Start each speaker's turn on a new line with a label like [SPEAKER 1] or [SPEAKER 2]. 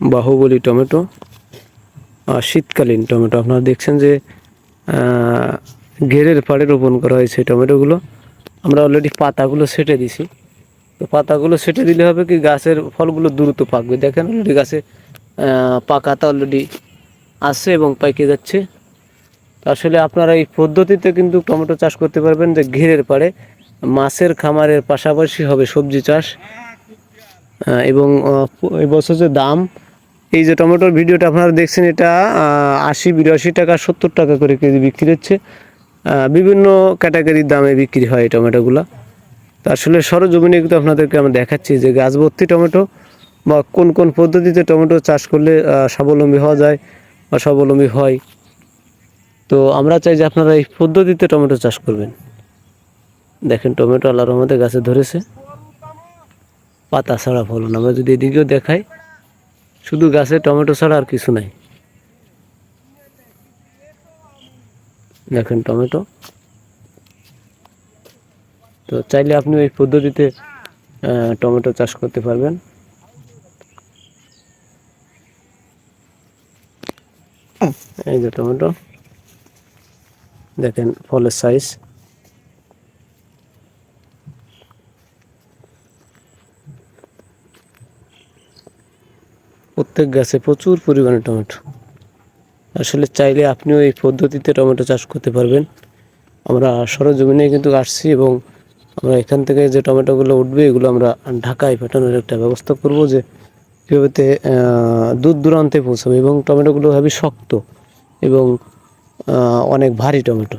[SPEAKER 1] Baahubali tomato আর শীতকালীন tomato. আপনারা দেখছেন যে ঘেরের পাড়ে রোপণ করা হয়েছে টমেটোগুলো। আমরা অলরেডি পাতাগুলো সেটে দিছি। তো পাতাগুলো সেটে দিলে হবে কি গাছের ফলগুলো দ্রুত পাকবে। দেখেন অলরেডি গাছে পাকাতা অলরেডি আসছে এবং পাইকে যাচ্ছে। আসলে আপনারা এই পদ্ধতিতে কিন্তু টমেটো চাষ করতে পারবেন যে ঘেরের পাড়ে। মাছের খামারের পাশাপাশি হবে সবজি চাষ এবং আহ, প- এই বছর যে দাম এই যে টমেটোর ভিডিওটা আপনারা দেখছেন, এটা আশি, বিরাশি টাকা সত্তর টাকা করে কেজি বিক্রি হচ্ছে। বিভিন্ন ক্যাটাগরির দামে বিক্রি হয় এই টমেটোগুলো। তো আসলে সরজমিনে কিন্তু আপনাদেরকে আমরা দেখাচ্ছি যে গাছ ভর্তি টমেটো বা কোন কোন পদ্ধতিতে টমেটো চাষ করলে স্বাবলম্বী হওয়া যায় বা স্বাবলম্বী হয়। তো আমরা চাই যে আপনারা এই পদ্ধতিতে টমেটো চাষ করবেন। দেখেন, টমেটো আল্লাহর রহমতে গাছে ধরেছে। পাতা ছাড়া ফলন। আমরা যদি এদিকেও দেখাই শুধু গাছে টমেটো ছাড়া আর কিছু নাই। দেখেন টমেটো। তো চাইলে আপনি ওই পদ্ধতিতে টমেটো চাষ করতে পারবেন। এই যে টমেটো। দেখেন ফলের সাইজ প্রত্যেক গাছে প্রচুর পরিমাণে টমেটো। আসলে চাইলে আপনিও এই পদ্ধতিতে টমেটো চাষ করতে পারবেন। আমরা সরজমিনে কিন্তু আসছি এবং আমরা এখান থেকে যে টমেটোগুলো উঠবে, এগুলো আমরা ঢাকায় পাঠানোর একটা ব্যবস্থা করব যে কীভাবে দূর দূরান্তে পৌঁছাবে। এবং টমেটোগুলো হবে শক্ত এবং অনেক ভারী টমেটো।